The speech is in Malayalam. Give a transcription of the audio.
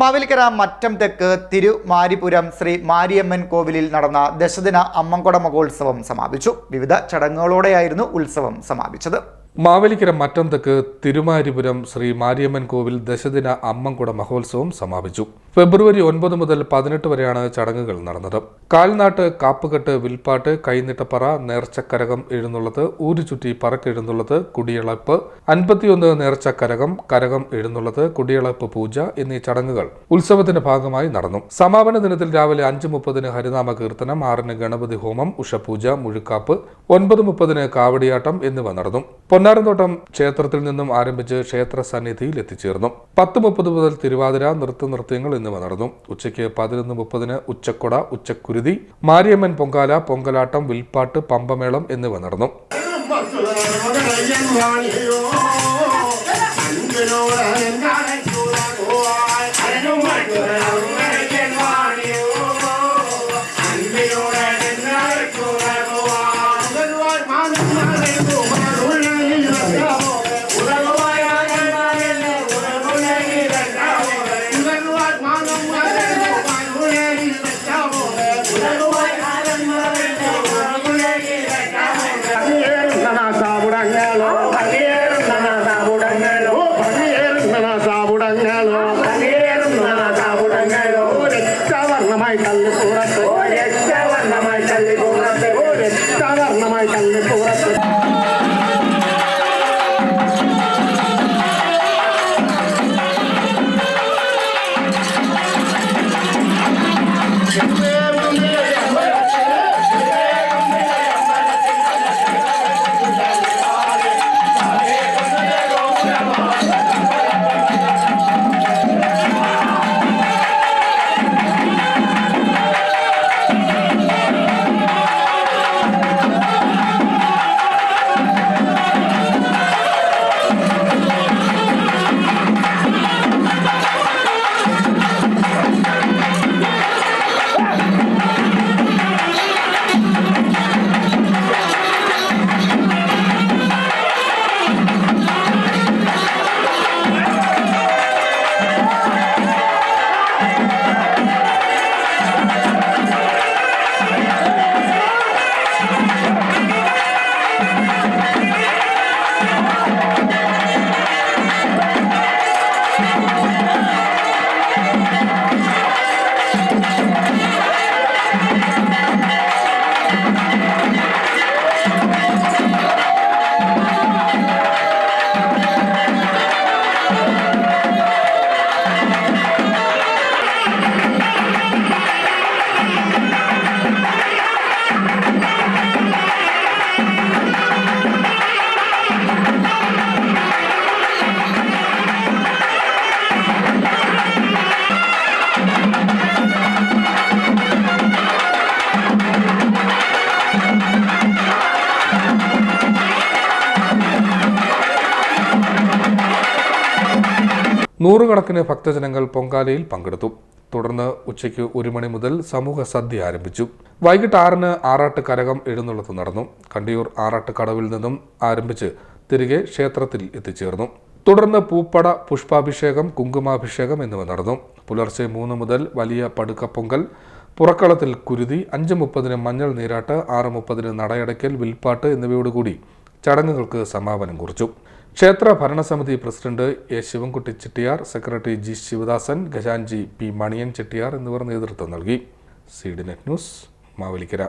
മാവേലിക്കര മറ്റം തെക്ക് തിരുമാരിപുരം ശ്രീ മാരിയമ്മൻ കോവിലിൽ നടന്ന ദശദിന അമ്മൻകൊട മഹോത്സവം സമാപിച്ചു. വിവിധ ചടങ്ങുകളോടെയായിരുന്നു ഉത്സവം സമാപിച്ചത്. മാവേലിക്കര മറ്റം തെക്ക് തിരുമാരിപുരം ശ്രീ മാരിയമ്മൻ കോവിൽ ദശദിന അമ്മൻകുട മഹോത്സവം സമാപിച്ചു. ഫെബ്രുവരി ഒൻപത് മുതൽ പതിനെട്ട് വരെയാണ് ചടങ്ങുകൾ നടന്നത്. കാൽനാട്ട് കാപ്പുകെട്ട് വിൽപ്പാട്ട് കൈനീട്ടപ്പറ നേർച്ചക്കരകം എഴുന്നള്ളത് ഊരുചുറ്റി പറക്കെഴുന്നള്ളത്ത് കുടിയളപ്പ് അൻപത്തിയൊന്ന് നേർച്ചക്കരകം കരകം എഴുന്നള്ളത് കുടിയളപ്പ് പൂജ എന്നീ ചടങ്ങുകൾ ഉത്സവത്തിന്റെ ഭാഗമായി നടന്നു. സമാപന ദിനത്തിൽ രാവിലെ അഞ്ച് മുപ്പതിന് ഹരിനാമ കീർത്തനം ആറിന് ഗണപതി ഹോമം ഉഷപൂജ മുഴുക്കാപ്പ് ഒൻപത് മുപ്പതിന് കാവടിയാട്ടം എന്നിവ നടന്നു. പൊന്നാരന്തോട്ടം ക്ഷേത്രത്തിൽ നിന്നും ആരംഭിച്ച് ക്ഷേത്ര സന്നിധിയിൽ എത്തിച്ചേർന്നു. പത്ത് മുപ്പത് മുതൽ തിരുവാതിര നൃത്ത നൃത്യങ്ങൾ എന്നിവ നടന്നു. ഉച്ചയ്ക്ക് പതിനൊന്ന് മുപ്പതിന് ഉച്ചക്കൊട ഉച്ചക്കുരുതി മാരിയമ്മൻ പൊങ്കാല പൊങ്കലാട്ടം വിൽപ്പാട്ട് പമ്പമേളം എന്നിവ നടന്നു. হয় তাহলে তোরা നൂറുകണക്കിന് ഭക്തജനങ്ങൾ പൊങ്കാലയിൽ പങ്കെടുത്തു. തുടർന്ന് ഉച്ചയ്ക്ക് ഒരു മണി മുതൽ സമൂഹ സദ്യ ആരംഭിച്ചു. വൈകിട്ട് ആറിന് ആറാട്ട് കരകം എഴുന്നള്ളത്ത് നടന്നു. കണ്ടിയൂർ ആറാട്ട് കടവിൽ നിന്നും ആരംഭിച്ച് തിരികെ ക്ഷേത്രത്തിൽ എത്തിച്ചേർന്നു. തുടർന്ന് പൂപ്പട പുഷ്പാഭിഷേകം കുങ്കുമാഭിഷേകം എന്നിവ നടന്നു. പുലർച്ചെ മൂന്ന് മുതൽ വലിയ പടുക്കപ്പൊങ്കൽ പുറക്കളത്തിൽ കുരുതി അഞ്ച് മുപ്പതിന് മഞ്ഞൾ നീരാട്ട് ആറ് മുപ്പതിന് നടയടയ്ക്കൽ വിൽപ്പാട്ട് എന്നിവയോടുകൂടി ചടങ്ങുകൾക്ക് സമാപനം കുറിച്ചു. ക്ഷേത്ര ഭരണസമിതി president A Sivankutty Chettiar secretary G Sivadasan ഖജാൻജി P Maniyan Chettiar എന്നിവർ നേതൃത്വം നൽകി. C D net news Mavelikara.